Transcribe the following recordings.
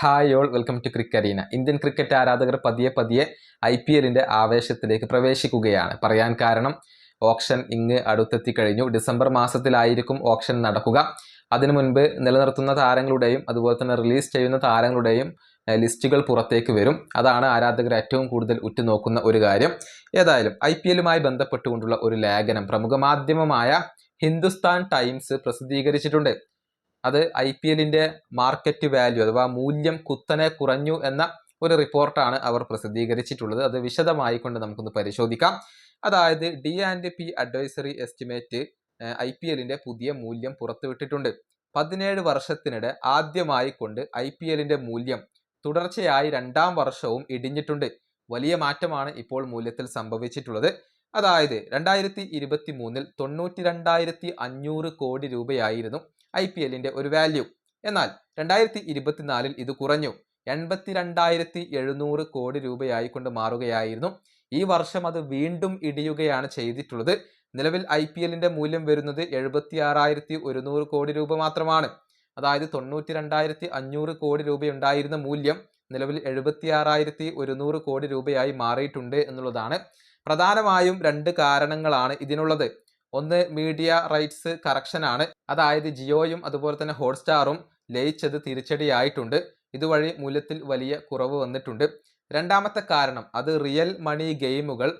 Hi all welcome to ക്രിക്കറീന Indian cricket ആരാധകർ പതിയെ പതിയെ ഐ പി എല്ലിന്റെ ആവേശത്തിലേക്ക് പ്രവേശിക്കുകയാണ്. പറയാൻ കാരണം ഓപ്ഷൻ ഇങ്ങ് അടുത്തെത്തി കഴിഞ്ഞു. ഡിസംബർ മാസത്തിലായിരിക്കും ഓപ്ഷൻ നടക്കുക. അതിനു മുൻപ് നിലനിർത്തുന്ന താരങ്ങളുടെയും അതുപോലെ തന്നെ റിലീസ് ചെയ്യുന്ന താരങ്ങളുടെയും ലിസ്റ്റുകൾ പുറത്തേക്ക് വരും. അതാണ് ആരാധകർ ഏറ്റവും കൂടുതൽ ഉറ്റുനോക്കുന്ന ഒരു കാര്യം. ഏതായാലും ഐ പി എല്ലുമായി ബന്ധപ്പെട്ടുകൊണ്ടുള്ള ഒരു ലേഖനം പ്രമുഖ മാധ്യമമായ ഹിന്ദുസ്ഥാൻ ടൈംസ് പ്രസിദ്ധീകരിച്ചിട്ടുണ്ട്. അത് ഐ പി എല്ലിന്റെ മാർക്കറ്റ് വാല്യൂ അഥവാ മൂല്യം കുത്തനെ കുറഞ്ഞു എന്ന ഒരു റിപ്പോർട്ടാണ് അവർ പ്രസിദ്ധീകരിച്ചിട്ടുള്ളത്. അത് വിശദമായി കൊണ്ട് നമുക്കൊന്ന് പരിശോധിക്കാം. അതായത് D and P advisory estimate I P എല്ലിന്റെ പുതിയ മൂല്യം പുറത്തുവിട്ടിട്ടുണ്ട്. പതിനേഴ് വർഷത്തിനിടെ ആദ്യമായി കൊണ്ട് ഐ പി എല്ലിന്റെ മൂല്യം തുടർച്ചയായി രണ്ടാം വർഷവും ഇടിഞ്ഞിട്ടുണ്ട്. വലിയ മാറ്റമാണ് ഇപ്പോൾ മൂല്യത്തിൽ സംഭവിച്ചിട്ടുള്ളത്. അതായത് രണ്ടായിരത്തി ഇരുപത്തി മൂന്നിൽ തൊണ്ണൂറ്റി രണ്ടായിരത്തി അഞ്ഞൂറ് കോടി രൂപയായിരുന്നു ഐ പി എല്ലിന്റെ ഒരു വാല്യൂ എന്നാൽ രണ്ടായിരത്തി ഇരുപത്തിനാലിൽ ഇത് കുറഞ്ഞു. എൺപത്തി രണ്ടായിരത്തി എഴുന്നൂറ് കോടി രൂപയായി കൊണ്ട് മാറുകയായിരുന്നു. ഈ വർഷം അത് വീണ്ടും ഇടിയുകയാണ് ചെയ്തിട്ടുള്ളത്. നിലവിൽ ഐ പി എല്ലിന്റെ മൂല്യം വരുന്നത് എഴുപത്തി ആറായിരത്തി ഒരുന്നൂറ് കോടി രൂപ മാത്രമാണ്. അതായത് തൊണ്ണൂറ്റി രണ്ടായിരത്തി അഞ്ഞൂറ് കോടി രൂപയുണ്ടായിരുന്ന മൂല്യം നിലവിൽ എഴുപത്തി ആറായിരത്തി ഒരുന്നൂറ് കോടി രൂപയായി മാറിയിട്ടുണ്ട് എന്നുള്ളതാണ് പ്രധാനമായും രണ്ട് കാരണങ്ങളാണ് ഇതിനുള്ളത്. ഒന്ന് മീഡിയ റൈറ്റ്സ് കറക്ഷനാണ് അതായത് ജിയോയും അതുപോലെ തന്നെ ഹോട്ട്സ്റ്റാറും ലയിച്ചത് തിരിച്ചടിയായിട്ടുണ്ട്. ഇതുവഴി മൂല്യത്തിൽ വലിയ കുറവ് വന്നിട്ടുണ്ട്. രണ്ടാമത്തെ കാരണം അത് റിയൽ മണി ഗെയിമുകൾ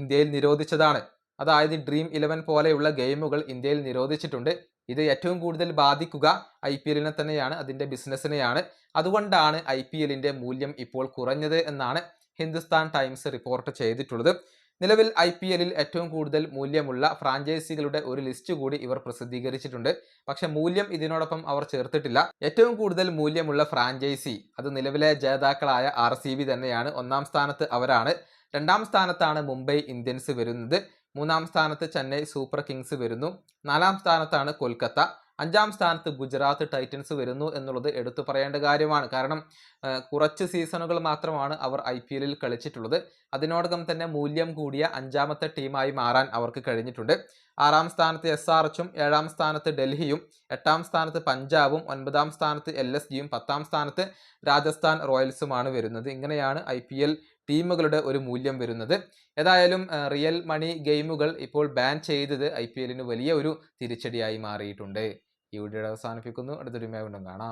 ഇന്ത്യയിൽ നിരോധിച്ചതാണ്. അതായത് ഡ്രീം ഇലവൻ പോലെയുള്ള ഗെയിമുകൾ ഇന്ത്യയിൽ നിരോധിച്ചിട്ടുണ്ട്. ഇത് ഏറ്റവും കൂടുതൽ ബാധിക്കുക ഐ പി എല്ലിനെ തന്നെയാണ് അതിന്റെ ബിസിനസ്സിനെയാണ്. അതുകൊണ്ടാണ് ഐ പി എല്ലിന്റെ മൂല്യം ഇപ്പോൾ കുറഞ്ഞത് എന്നാണ് ഹിന്ദുസ്ഥാൻ ടൈംസ് റിപ്പോർട്ട് ചെയ്തിട്ടുള്ളത്. നിലവിൽ ഐ പി എല്ലിൽ ഏറ്റവും കൂടുതൽ മൂല്യമുള്ള ഫ്രാഞ്ചൈസികളുടെ ഒരു ലിസ്റ്റ് കൂടി ഇവർ പ്രസിദ്ധീകരിച്ചിട്ടുണ്ട്. പക്ഷെ മൂല്യം ഇതിനോടൊപ്പം അവർ ചേർത്തിട്ടില്ല. ഏറ്റവും കൂടുതൽ മൂല്യമുള്ള ഫ്രാഞ്ചൈസി അത് നിലവിലെ ജേതാക്കളായ ആർ തന്നെയാണ്. ഒന്നാം സ്ഥാനത്ത് അവരാണ്. രണ്ടാം സ്ഥാനത്താണ് മുംബൈ ഇന്ത്യൻസ് വരുന്നത്. മൂന്നാം സ്ഥാനത്ത് ചെന്നൈ സൂപ്പർ കിങ്സ് വരുന്നു. നാലാം സ്ഥാനത്താണ് കൊൽക്കത്ത. അഞ്ചാം സ്ഥാനത്ത് ഗുജറാത്ത് ടൈറ്റൻസ് വരുന്നു എന്നുള്ളത് എടുത്തു പറയേണ്ട കാര്യമാണ്. കാരണം കുറച്ച് സീസണുകൾ മാത്രമാണ് അവർ ഐ പി എല്ലിൽ കളിച്ചിട്ടുള്ളത്. അതിനോടകം തന്നെ മൂല്യം കൂടിയ അഞ്ചാമത്തെ ടീമായി മാറാൻ അവർക്ക് കഴിഞ്ഞിട്ടുണ്ട്. ആറാം സ്ഥാനത്ത് എസ് ആർ എച്ചും ഏഴാം സ്ഥാനത്ത് ഡൽഹിയും എട്ടാം സ്ഥാനത്ത് പഞ്ചാബും ഒൻപതാം സ്ഥാനത്ത് എൽ എസ് ജിയും പത്താം സ്ഥാനത്ത് രാജസ്ഥാൻ റോയൽസുമാണ് വരുന്നത്. ഇങ്ങനെയാണ് ഐ പി എൽ ടീമുകളുടെ ഒരു മൂല്യം വരുന്നത്. ഏതായാലും റിയൽ മണി ഗെയിമുകൾ ഇപ്പോൾ ബാൻ ചെയ്തത് ഐ പി എല്ലിന് വലിയ ഒരു തിരിച്ചടിയായി മാറിയിട്ടുണ്ട്. ഈ വീഡിയോ അവസാനിപ്പിക്കുന്നു. അടുത്തൊരു വീണ്ടും കാണാം.